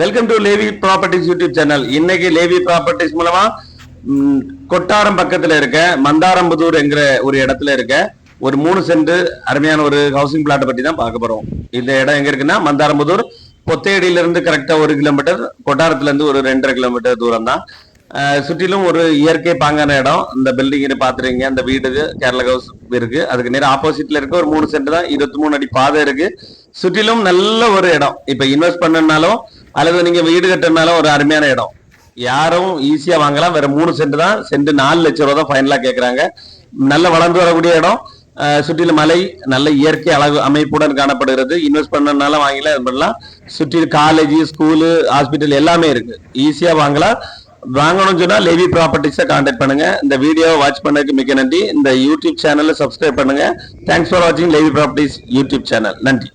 Welcome to Levi properties YouTube channel இன்னைக்கு Levi properties மூலமா கொட்டாரம் பக்கத்துல இருக்க மந்தாரம்புதூர் என்கிற ஒரு இடத்துல இருக்க ஒரு மூணு சென்ட் அருமையான ஒரு ஹவுசிங் பிளாட்டை பத்தி தான் பார்க்க போறோம். இந்த இடம் எங்க இருக்குன்னா மந்தாரம்புதூர். பொத்தையடியில இருந்து கரெக்டா ஒரு கிலோமீட்டர் கொட்டாரத்துல இருந்து ஒரு ரெண்டரை கிலோமீட்டர் தூரம் தான். சுற்றிலும் ஒரு இயற்கை பாங்கான இடம். இந்த பில்டிங் பாத்துறீங்க அந்த வீடு கேரளா ஹவுஸ் இருக்கு. அதுக்கு நேரம் ஆப்போசிட்ல இருக்க ஒரு மூணு சென்ட் தான். இருபத்தி மூணு அடி பாதை இருக்கு. சுற்றிலும் நல்ல ஒரு இடம். இப்ப இன்வெஸ்ட் பண்ணனாலும் அல்லது நீங்க வீடு கட்டினாலும் ஒரு அருமையான இடம். யாரும் ஈஸியா வாங்கலாம். வேற மூணு சென்ட் தான். சென்ட் நாலு லட்சம் ரூபா தான் ஃபைனலா கேட்கறாங்க நல்ல வளர்ந்து வரக்கூடிய இடம். அஹ், சுற்றிலும் மலை நல்ல இயற்கை அழகு அமைப்புடன் காணப்படுகிறது. இன்வெஸ்ட் பண்ணனால வாங்கலாம் இது பண்ணலாம். சுற்றி காலேஜ் ஸ்கூலு ஹாஸ்பிட்டல் எல்லாமே இருக்கு. ஈஸியா வாங்கலாம். வாங்கணும்னு சொன்னா லேவி ப்ராப்பர்ட்டிஸை கான்டாக்ட் பண்ணுங்க. இந்த வீடியோவை வாட்ச் பண்ணதுக்கு மிக்க நன்றி. இந்த யூடியூப் சேனலை சப்ஸ்கிரைப் பண்ணுங்க. தேங்க்ஸ் ஃபார் வாட்சிங் லேவி ப்ராப்பர்ட்டிஸ் யூடியூப் சேனல் நன்றி.